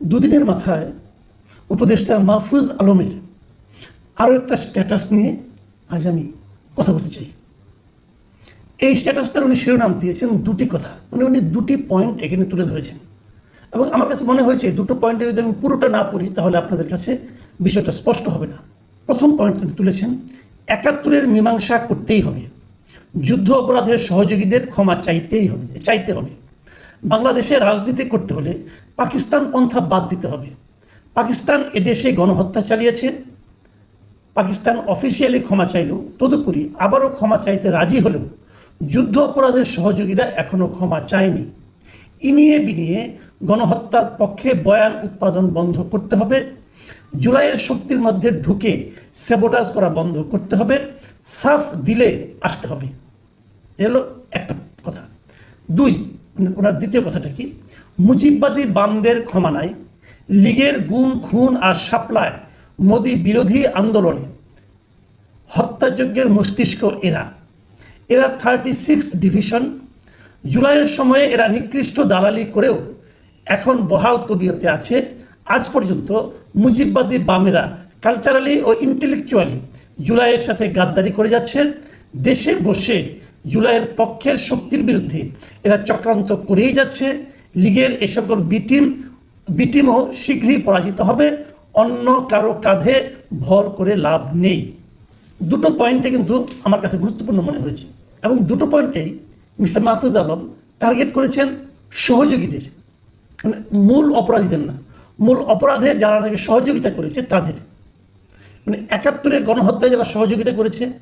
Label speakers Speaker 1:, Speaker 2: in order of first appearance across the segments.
Speaker 1: দুদিনের মাথায় উপদেষ্টা মাহফুজ আলমের আরও একটা স্ট্যাটাস নিয়ে আজ আমি কথা বলতে চাই। এই স্ট্যাটাসটার উনি শিরোনাম দিয়েছেন দুটি কথা। মানে উনি দুটি পয়েন্ট এখানে তুলে ধরেছেন। এবং আমার কাছে মনে হয়েছে দুটো পয়েন্টে যদি আমি পুরোটা না পড়ি, তাহলে আপনাদের কাছে বিষয়টা স্পষ্ট হবে না। প্রথম পয়েন্ট তিনি তুলেছেন, একাত্তরের মীমাংসা করতেই হবে। যুদ্ধ অপরাধের সহযোগীদের ক্ষমা চাইতেই হবে, চাইতে হবে। বাংলাদেশে রাজনীতি করতে হলে পাকিস্তান পন্থা বাদ দিতে হবে। পাকিস্তান এদেশে গণহত্যা চালিয়েছে। পাকিস্তান অফিসিয়ালি ক্ষমা চাইল তদুপরি আবারও ক্ষমা চাইতে রাজি হলেও যুদ্ধ অপরাধের সহযোগীরা এখনও ক্ষমা চায়নি। ইনিয়ে বিনিয়ে গণহত্যার পক্ষে বয়ান উৎপাদন বন্ধ করতে হবে। জুলাইয়ের শক্তির মধ্যে ঢুকে সেবোটাজ করা বন্ধ করতে হবে। সাফ দিলে আসতে হবে। এলো একটা কথা। দুই ওনার দ্বিতীয় কথাটা কি? মুজিববাদী বামদের ক্ষমা নাই, লীগের গুম, খুন আর সাপ্লায় মোদী বিরোধী আন্দোলনে। হত্যাযজ্ঞের মস্তিষ্ক এরা। এরা থার্টি সিক্স ডিভিশন জুলাইয়ের সময়ে এরা নিকৃষ্ট দালালি করেও এখন বহাল তবিয়তে আছে। আজ পর্যন্ত মুজিববাদী বামেরা কালচারালি ও ইন্টেলেকচুয়ালি জুলাইয়ের সাথে গাদ্দারি করে যাচ্ছে। দেশে বসে জুলাইয়ের পক্ষের শক্তির বিরুদ্ধে এরা চক্রান্ত করেই যাচ্ছে। লীগের এ সকল বিটিম বিটিমও শীঘ্রই পরাজিত হবে। অন্য কারও কাঁধে ভর করে লাভ নেই। দুটো পয়েন্টে কিন্তু আমার কাছে গুরুত্বপূর্ণ মনে হয়েছে। এবং দুটো পয়েন্টেই মিস্টার মাহফুজ আলম টার্গেট করেছেন সহযোগীদের। মানে মূল অপরাধীদের না, মূল অপরাধে যারা নাকি সহযোগিতা করেছে তাদের। মানে একাত্তরের গণহত্যায় যারা সহযোগিতা করেছে,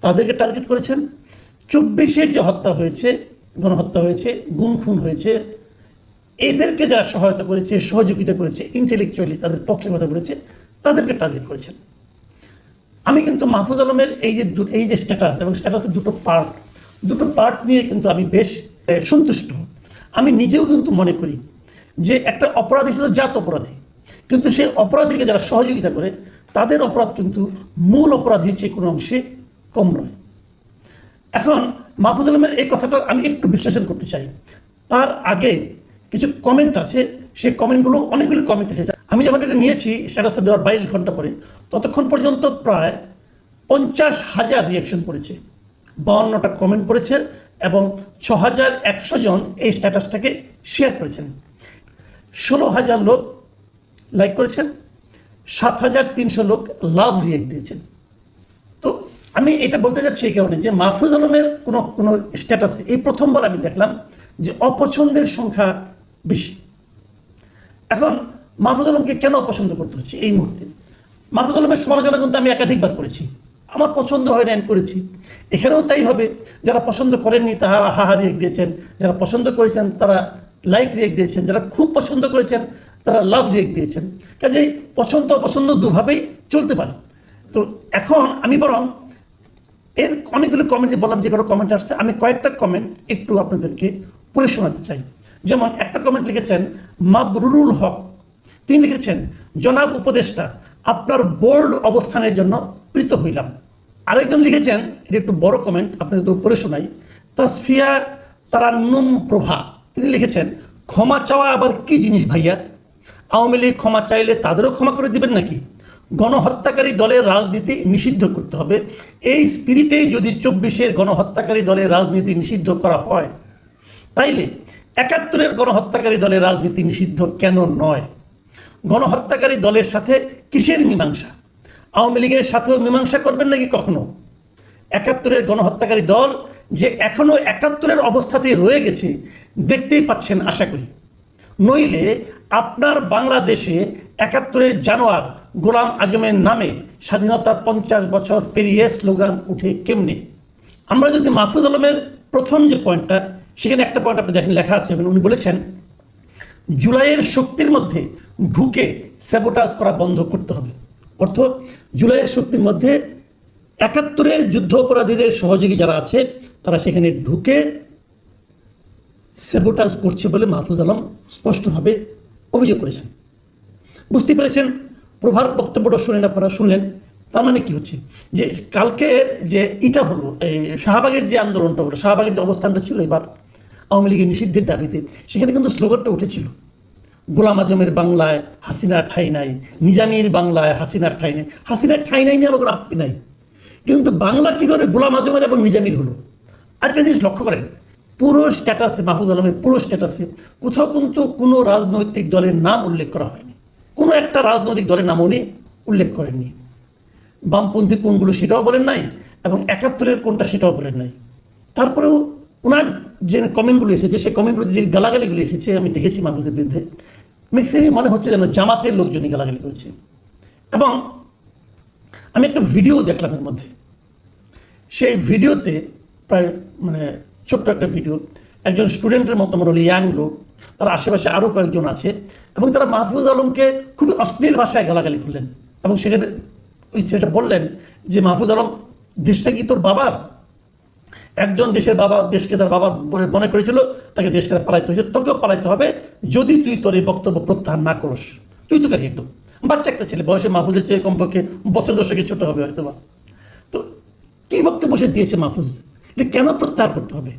Speaker 1: তাদেরকে টার্গেট করেছেন। চব্বিশের যে হত্যা হয়েছে, গণহত্যা হয়েছে গুম খুন হয়েছে, এদেরকে যারা সহায়তা করেছে, সহযোগিতা করেছে ইন্টেলেকচুয়ালি তাদের পক্ষে কথা বলেছে, তাদেরকে টার্গেট করেছেন। আমি কিন্তু মাহফুজ আলমের এই যে এই যে স্ট্যাটাস এবং স্ট্যাটাসের দুটো পার্ট দুটো পার্ট নিয়ে কিন্তু আমি বেশ সন্তুষ্ট। আমি নিজেও কিন্তু মনে করি যে একটা অপরাধী ছিল জাত অপরাধী। কিন্তু সেই অপরাধীকে যারা সহযোগিতা করে, তাদের অপরাধ কিন্তু মূল অপরাধীর চেয়ে কোনো অংশে কম নয়। এখন মাহফুজ আলমের এই কথাটা আমি একটু বিশ্লেষণ করতে চাই। তার আগে কিছু কমেন্ট আছে, সেই কমেন্টগুলো অনেকগুলো কমেন্ট এসেছে। আমি যখন এটা নিয়েছি স্ট্যাটাসটা দেওয়ার বাইশ ঘণ্টা পরে, ততক্ষণ পর্যন্ত প্রায় পঞ্চাশ হাজার রিয়াকশন পড়েছে। বাউন্নটা কমেন্ট পড়েছে এবং ছ হাজার একশো জন এই স্ট্যাটাসটাকে শেয়ার করেছেন। ষোলো হাজার লোক লাইক করেছেন, সাত হাজার তিনশো লোক লাভ রিয়েক্ট দিয়েছেন। আমি এটা বলতে যাচ্ছি এই কারণে যে মাহফুজ আলমের কোনো কোনো স্ট্যাটাস এই প্রথমবার আমি দেখলাম যে অপছন্দের সংখ্যা বেশি। এখন মাহফুজ আলমকে কেন অপছন্দ করতে হচ্ছে এই মুহূর্তে? মাহফুজ আলমের সমালোচনা কিন্তু আমি একাধিকবার করেছি। আমার পছন্দ হয় না করেছি। এখানেও তাই হবে, যারা পছন্দ করেননি তারা হাহা রিয়েক্ট দিয়েছেন। যারা পছন্দ করেছেন তারা লাইক রিয়েক্ট দিয়েছেন। যারা খুব পছন্দ করেছেন তারা লাভ রিয়েক্ট দিয়েছেন। কাজেই পছন্দ অপছন্দ দুভাবেই চলতে পারে। তো এখন আমি বরং এর অনেকগুলো কমেন্ট বললাম, যে কোনো কমেন্ট আসছে, আমি কয়েকটা কমেন্ট একটু আপনাদেরকে পড়ে শোনাতে চাই। যেমন একটা কমেন্ট লিখেছেন, মাবরুরুল হক। তিনি লিখেছেন, জনাব উপদেষ্টা, আপনার বোল্ড অবস্থানের জন্য প্রীত হইলাম। আরেকজন লিখেছেন, এটা একটু বড় কমেন্ট আপনাদের পড়ে শোনাই, তাসফিয়া তারান্নুম প্রভা। তিনি লিখেছেন, ক্ষমা চাওয়া আবার কি জিনিস ভাইয়া? আওয়ামী লীগ ক্ষমা চাইলে তাদেরও ক্ষমা করে দিবেন নাকি? গণহত্যাকারী দলের রাজনীতি নিষিদ্ধ করতে হবে। এই স্পিরিটেই যদি চব্বিশের গণহত্যাকারী দলের রাজনীতি নিষিদ্ধ করা হয়, তাইলে একাত্তরের গণহত্যাকারী দলের রাজনীতি নিষিদ্ধ কেন নয়? গণহত্যাকারী দলের সাথে কিসের মীমাংসা? আওয়ামী লীগের সাথেও মীমাংসা করবেন নাকি কখনো? একাত্তরের গণহত্যাকারী দল যে এখনও একাত্তরের অবস্থাতেই রয়ে গেছে, দেখতেই পাচ্ছেন আশা করি। নইলে আপনার বাংলাদেশে একাত্তরের জানোয়ার গোলাম আজমের নামে স্বাধীনতার পঞ্চাশ বছর পেরিয়ে স্লোগান উঠে কেমনে? আমরা যদি মাহফুজ আলমের প্রথম যে পয়েন্টটা, সেখানে একটা পয়েন্ট আপনি দেখেন, লেখা আছে, এবং উনি বলেছেন, জুলাইয়ের শক্তির মধ্যে ঢুকে স্যাবোটাজ করা বন্ধ করতে হবে। অর্থ, জুলাইয়ের শক্তির মধ্যে একাত্তরের যুদ্ধ অপরাধীদের সহযোগী যারা আছে, তারা সেখানে ঢুকে সেবোটাজ করছে বলে মাহফুজ আলম স্পষ্টভাবে অভিযোগ করেছেন। বুঝতে পেরেছেন? প্রভার বক্তব্যটা শুনেন আপনারা, শুনলেন। তার মানে কি হচ্ছে? যে কালকে যে এটা হলো এই শাহবাগের যে আন্দোলনটা হলো, শাহবাগের যে অবস্থানটা ছিল এবার, আওয়ামী লীগের নিষিদ্ধের দাবিতে, সেখানে কিন্তু স্লোগানটা উঠেছিল। গোলাম আজমের বাংলায় হাসিনার ঠাই নাই, নিজামীর বাংলায় হাসিনার ঠাই নাই। হাসিনার ঠাই নাই নিয়ে আমার কোনো আপত্তি নাই। কিন্তু বাংলা কি করে গোলাম আজমের এবং নিজামীর হলো? আরেকটা জিনিস লক্ষ্য করেন পুরো স্ট্যাটাসে, মাহফুজ আলমের পুরো স্ট্যাটাসে কোথাও কিন্তু কোনো রাজনৈতিক দলের নাম উল্লেখ করা হয়নি। কোনো একটা রাজনৈতিক দলের নাম উনি উল্লেখ করেননি। বামপন্থী কোনগুলো সেটাও বলেন নাই এবং একাত্তরের কোনটা সেটাও বলেন নাই। তারপরেও ওনার যে কমেন্টগুলো এসেছে, সেই কমেন্টগুলো যে গালাগালিগুলো এসেছে, আমি দেখেছি মাহফুজের বিরুদ্ধে ম্যাক্সিমাম মনে হচ্ছে যেন জামাতের লোকজনই গালাগালি করেছে। এবং আমি একটা ভিডিও দেখলাম এর মধ্যে। সেই ভিডিওতে প্রায় মানে ছোট্ট একটা ভিডিও একজন স্টুডেন্টের মতো আমার হলো ইয়াং লোক। তার আশেপাশে আরও কয়েকজন আছে এবং তারা মাহফুজ আলমকে খুবই অশ্লীল ভাষায় গালাগালি করলেন এবং সেখানে ওই ছেলেটা বললেন যে, মাহফুজ আলম, দেশটা কি তোর বাবার? একজন দেশের বাবা, দেশকে তার বাবা বলে মনে করেছিল, তাকে দেশ থেকে পালাইতে হয়েছে, তোকেও পালাইতে হবে যদি তুই তোর এই বক্তব্য প্রত্যাহার না করিস। তুই তো কারি একদম। বাচ্চা একটা ছেলে, বয়সে মাহফুজের চেয়ে কমপক্ষে বছর দশকে ছোট হবে হয়তো বা তো কি বক্তব্য সে দিয়েছে মাহফুজ? এটা কেন প্রত্যাহার করতে হবে?